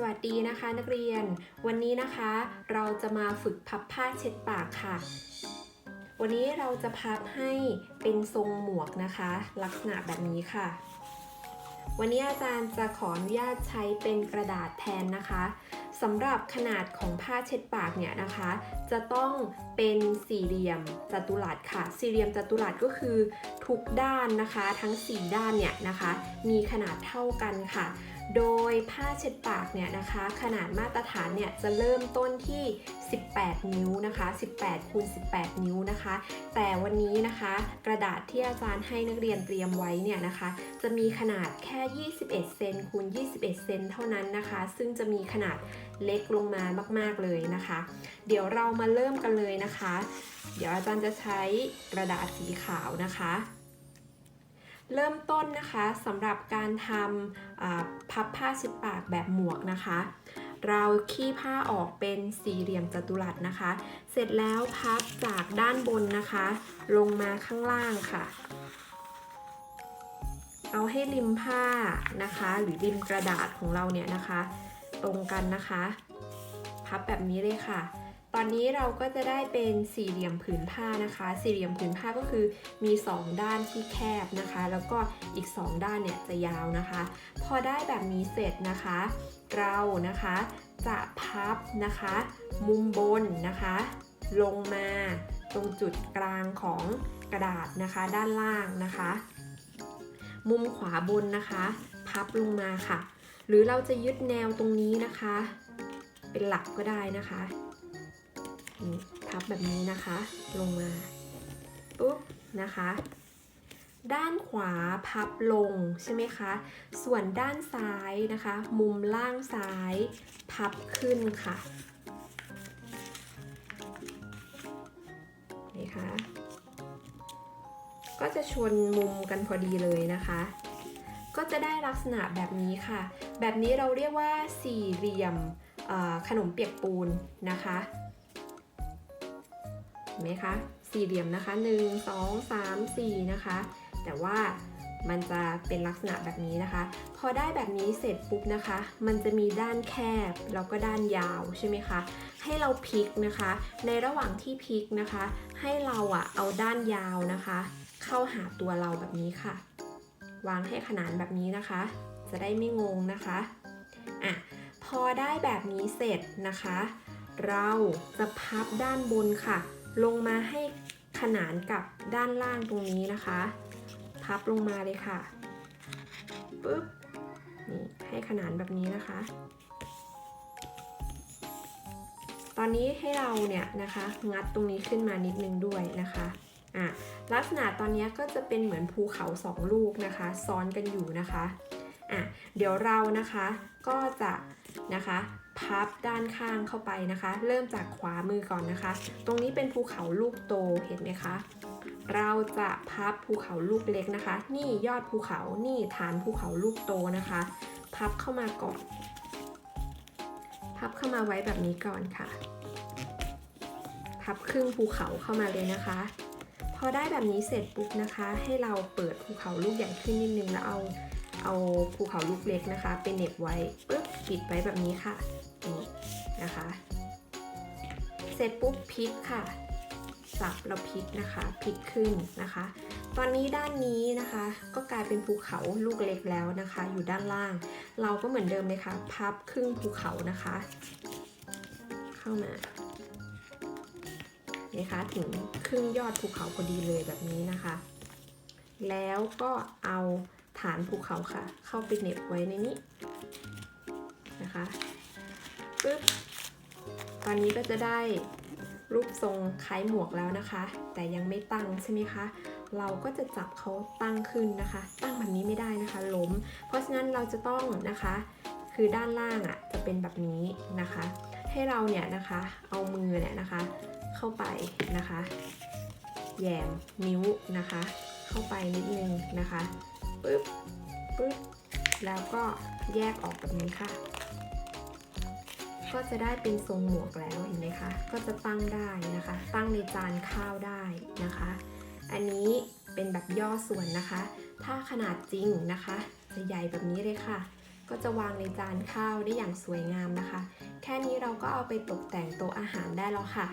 สวัสดีนะคะนักเรียน วันนี้นะคะเราจะมาฝึกพับผ้าเช็ดปากค่ะ วันนี้เราจะพับให้เป็นทรงหมวกนะคะ ลักษณะแบบนี้ค่ะ วันนี้อาจารย์จะขออนุญาตใช้เป็นกระดาษแทนนะคะสำหรับขนาดของผ้าเช็ดปากเนี่ยนะคะ จะต้องเป็นสี่เหลี่ยมจัตุรัสค่ะ สี่เหลี่ยมจัตุรัสก็คือทุกด้านนะคะ ทั้ง 4 ด้านเนี่ยนะคะ มีขนาดเท่ากันค่ะ โดยผ้าเช็ดปากเนี่ยนะคะ ขนาดมาตรฐานเนี่ยจะเริ่มต้นที่ 18 นิ้วนะคะ 18คูณ18 นิ้วนะคะ แต่วันนี้นะคะ กระดาษที่อาจารย์ให้นักเรียนเตรียมไว้เนี่ยนะคะ จะมีขนาดแค่ 21 เซนคูณ21 เซนเท่านั้นนะคะ ซึ่งจะมีขนาดเล็กลงมามาก ๆเลยนะคะ เดี๋ยวเรามาเริ่มกันเลยนะคะ เดี๋ยวอาจารย์จะใช้กระดาษสีขาวนะคะ เริ่มต้นนะคะสำหรับการทำพับผ้าเช็ดปากแบบหมวกนะคะ เราขี้ผ้าออกเป็นสี่เหลี่ยมจัตุรัสนะคะ เสร็จแล้วพับจากด้านบนนะคะ ลงมาข้างล่างค่ะ เอาให้ริมผ้านะคะ หรือริมกระดาษของเราเนี่ยนะคะ ตรงกันนะคะ พับแบบนี้เลยค่ะ อนนี้เราก็จะได้เป็นสี่เหลี่ยมผืนผ้านะคะ สี่เหลี่ยมผืนผ้าก็คือมี 2 ด้านที่แคบนะคะ แล้วก็อีก 2 ด้านเนี่ยจะยาวนะคะ พอได้แบบนี้เสร็จนะคะ เรานะคะจะพับนะคะ มุมบนนะคะ ลงมาตรงจุดกลางของกระดาษนะคะ ด้านล่างนะคะ มุมขวาบนนะคะ พับลงมาค่ะ หรือเราจะยึดแนวตรงนี้นะคะ เป็นหลักก็ได้นะคะ นี่พับแบบนี้นะคะ ลงมาปุ๊บนะคะ ด้านขวาพับลงใช่ไหมคะ ส่วนด้านซ้ายนะคะ มุมล่างซ้าย พับขึ้นค่ะนี่คะก็จะชนมุมกันพอดีเลยนะคะ ก็จะได้ลักษณะแบบนี้ค่ะ แบบนี้เราเรียกว่าสี่เหลี่ยมขนมเปียกปูนนะคะ ห็นไหมคะสี่เหลี่ยมนะคะ1 2 3 4นะคะ แต่ว่ามันจะเป็นลักษณะแบบนี้นะคะ พอได้แบบนี้เสร็จปุ๊บนะคะ มันจะมีด้านแคบแล้วก็ด้านยาวใช่ไหมคะ ให้เราพลิกนะคะ ในระหว่างที่พลิกนะคะ ให้เราอะเอาด้านยาวนะคะ เข้าหาตัวเราแบบนี้ค่ะ วางให้ขนานแบบนี้นะคะ จะได้ไม่งงนะคะอะพอได้แบบนี้เสร็จนะคะ เราจะพับด้านบนค่ะ ลงมาให้ขนานกับด้านล่างตรงนี้นะคะ พับลงมาเลยค่ะปุ๊บนี่ให้ขนานแบบนี้นะคะ ตอนนี้ให้เราเนี่ยนะคะงัดตรงนี้ขึ้นมานิดนึงด้วยนะคะอะลักษณะตอนนี้ก็จะเป็นเหมือนภูเขาสองลูกนะคะ ซ้อนกันอยู่นะคะอะเดี๋ยวเรานะคะก็จะนะคะ พับด้านข้างเข้าไปนะคะ เริ่มจากขวามือก่อนนะคะ ตรงนี้เป็นภูเขาลูกโตเห็นไหมคะ เราจะพับภูเขาลูกเล็กนะคะ นี่ยอดภูเขานี่ฐานภูเขาลูกโตนะคะ พับเข้ามาก่อน พับเข้ามาไว้แบบนี้ก่อนค่ะ พับครึ่งภูเขาเข้ามาเลยนะคะ พอได้แบบนี้เสร็จปุ๊บนะคะ ให้เราเปิดภูเขาลูกใหญ่ขึ้นนิดนึงแล้วเอาเอาภูเขาลูกเล็กนะคะเป็นเหน็บไว้ปุ๊บปิดไว้แบบนี้ค่ะ เสร็จปุ๊บพลิกค่ะ สับเราพลิกนะคะพลิกขึ้นนะคะ ตอนนี้ด้านนี้นะคะ ก็กลายเป็นภูเขาลูกเล็กแล้วนะคะ อยู่ด้านล่าง เราก็เหมือนเดิมเลยค่ะ พับครึ่งภูเขานะคะ เข้ามานะคะถึงครึ่งยอดภูเขาพอดีเลยแบบนี้นะคะ แล้วก็เอาฐานภูเขาค่ะ เข้าไปเน็บไว้ในนี้นะคะปึ๊บ อนนี้ก็จะได้รูปทรงคล้ายหมวกแล้วนะคะ แต่ยังไม่ตั้งใช่ไหมคะ เราก็จะจับเขาตั้งขึ้นนะคะ ตั้งแบบนี้ไม่ได้นะคะล้ม เพราะฉะนั้นเราจะต้องนะคะ คือด้านล่างอะจะเป็นแบบนี้นะคะ ให้เราเนี่ยนะคะเอามือเนี่ยนะคะ เข้าไปนะคะแยมนิ้วนะคะ เข้าไปนิดนึงนะคะปึ๊บปึ๊บแล้วก็แยกออกแบบนี้ค่ะ ก็จะได้เป็นทรงหมวกแล้วเห็นไหมคะ ก็จะตั้งได้นะคะ ตั้งในจานข้าวได้นะคะ อันนี้เป็นแบบย่อส่วนนะคะ ถ้าขนาดจริงนะคะ จะใหญ่แบบนี้เลยค่ะ ก็จะวางในจานข้าวได้อย่างสวยงามนะคะ แค่นี้เราก็เอาไปตกแต่งโต๊ะอาหารได้แล้วค่ะ